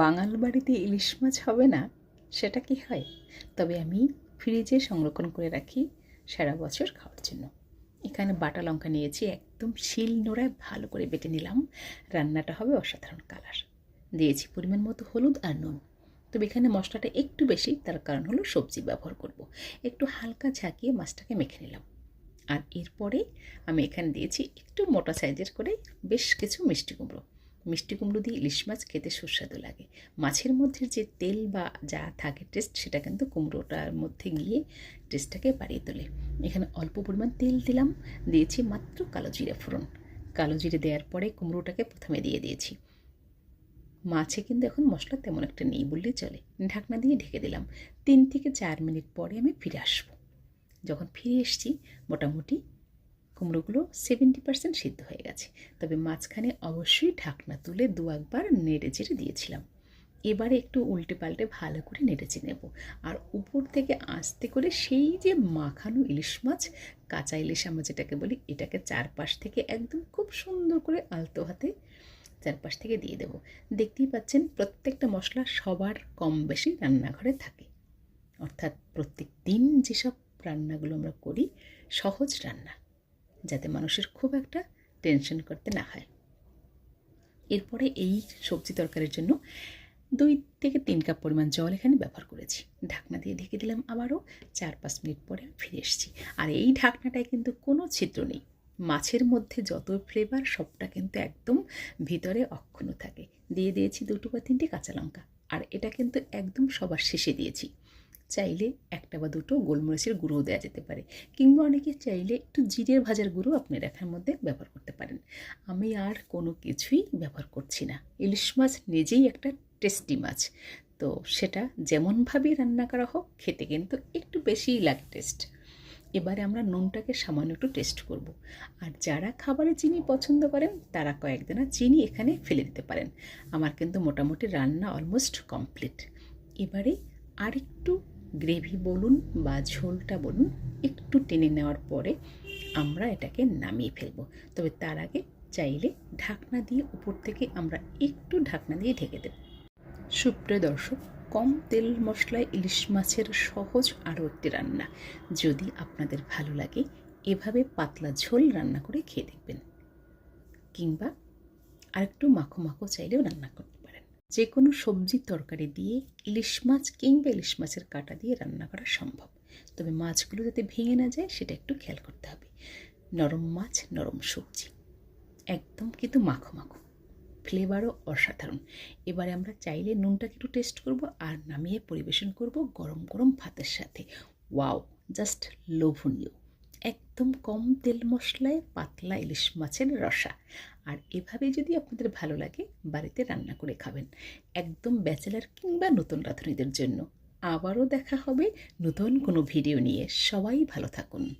বাঙাল বাড়িতে ইলিশ মাছ হবে না, সেটা কি হয়? তবে আমি ফ্রিজে সংরক্ষণ করে রাখি সারা বছর খাওয়ার জন্য। এখানে বাটা লঙ্কা নিয়েছি, একদম শিল নোড়ায় ভালো করে বেটে নিলাম। রান্নাটা হবে অসাধারণ কালার। দিয়েছি পরিমাণ মতো হলুদ আর নুন। তবে এখানে মশলাটা একটু বেশি, তার কারণ হলো সবজি ব্যবহার করব। একটু হালকা ঝাঁকিয়ে মাছটাকে মেখে নিলাম। আর এরপরে আমি এখানে দিয়েছি একটু মোটা সাইজের করে বেশ কিছু মিষ্টি কুমড়ো। মিষ্টি কুমড়ো দিয়ে ইলিশ মাছ খেতে সুস্বাদু লাগে। মাছের মধ্যে যে তেল বা যা থাকে টেস্ট সেটা কিন্তু কুমড়োটার মধ্যে গিয়ে টেস্টটাকে বাড়িয়ে তোলে। এখানে অল্প পরিমাণ তেল দিলাম, দিয়েছি মাত্র কালো জিরে ফোড়ন। কালো জিরে দেওয়ার পরে কুমড়োটাকে প্রথমে দিয়ে দিয়েছি। মাছে কিন্তু এখন মশলা তেমন একটা নেই বললেই চলে। ঢাকনা দিয়ে ঢেকে দিলাম। তিন থেকে চার মিনিট পরে আমি ফিরে আসব। যখন ফিরে এসেছি, মোটামুটি কুমড়োগুলো সেভেন্টি পার্সেন্ট সিদ্ধ হয়ে গেছে। তবে মাঝখানে অবশ্যই ঢাকনা তুলে দু একবার নেড়ে চেড়ে দিয়েছিলাম। এবারে একটু উল্টে পাল্টে ভালো করে নেড়েচে নেব। আর উপর থেকে আস্তে করে সেই যে মাখানো ইলিশ মাছ, কাঁচা ইলিশ আমরা যেটাকে বলি, এটাকে চারপাশ থেকে একদম খুব সুন্দর করে আলতো হাতে চারপাশ থেকে দিয়ে দেব। দেখতেই পাচ্ছেন প্রত্যেকটা মশলা সবার কম বেশি রান্নাঘরে থাকে। অর্থাৎ প্রত্যেক দিন যেসব রান্নাগুলো আমরা করি, সহজ রান্না। যাতে মানুষের খুব একটা টেনশন করতে না হয়। এরপরে এই সবজি তরকারির জন্য দুই থেকে তিন কাপ পরিমাণ জল এখানে ব্যবহার করেছি। ঢাকনা দিয়ে ঢেকে দিলাম আবারও, চার পাঁচ মিনিট পরে ফিরে এসেছি। আর এই ঢাকনাটায় কিন্তু কোনো ছিদ্র নেই। মাছের মধ্যে যত ফ্লেভার সবটা কিন্তু একদম ভিতরে অক্ষুণ্ণ থাকে। দিয়ে দিয়েছি দুটো বা তিনটে কাঁচা লঙ্কা। আর এটা কিন্তু একদম সবার শেষে দিয়েছি। চাইলে একটা বা দুটো গোলমরিচের গুঁড়ো দেওয়া যেতে পারে। কিংবা অনেকে চাইলে একটু জিরের ভাজার গুঁড়ো আপনি রেখার মধ্যে ব্যবহার করতে পারেন। আমি আর কোনো কিছুই ব্যবহার করছি না। ইলিশ মাছ নিজেই একটা টেস্টি মাছ। তো সেটা যেমনভাবেই রান্না করা হোক, খেতে কিন্তু একটু বেশিই লাগে টেস্ট। এবারে আমরা নুনটাকে সামান্য একটু টেস্ট করব। আর যারা খাবারে চিনি পছন্দ করেন, তারা কয়েকদিনা চিনি এখানে ফেলে দিতে পারেন। আমার কিন্তু মোটামুটি রান্না অলমোস্ট কমপ্লিট এবারে আরেকটু গ্রেভি বলুন বা ঝোলটা বলুন, একটু টেনে নেওয়ার পরে আমরা এটাকে নামিয়ে ফেলব। তবে তার আগে চাইলে ঢাকনা দিয়ে উপর থেকে আমরা একটু ঢাকনা দিয়ে ঢেকে দেব। সুপ্রিয় দর্শক, কম তেল মশলায় ইলিশ মাছের সহজ আরও একটি রান্না। যদি আপনাদের ভালো লাগে, এভাবে পাতলা ঝোল রান্না করে খেয়ে দেখবেন। কিংবা আরেকটু মাখো মাখো চাইলেও রান্না করতে যে কোনো সবজির তরকারি দিয়ে ইলিশ মাছ কিংবা ইলিশ মাছের কাটা দিয়ে রান্না করা সম্ভব। তবে মাছগুলো যাতে ভেঙে না যায়, সেটা একটু খেয়াল করতে হবে। নরম মাছ, নরম সবজি। একদম কিন্তু মাখো মাখো। ফ্লেভারও অসাধারণ। এবারে আমরা চাইলে নুনটাকে একটু টেস্ট করব আর নামিয়ে পরিবেশন করব গরম গরম ভাতের সাথে। ওয়াও, জাস্ট লোভনীয়। একদম কম তেল মশলায় পাতলা ইলিশ মাছের রসা। আর এভাবে যদি আপনাদের ভালো লাগে, বাড়িতে রান্না করে খাবেন। একদম ব্যাচেলার কিংবা নতুন রাঁধুনিদের জন্য। আবারও দেখা হবে নতুন কোনো ভিডিও নিয়ে। সবাই ভালো থাকুন।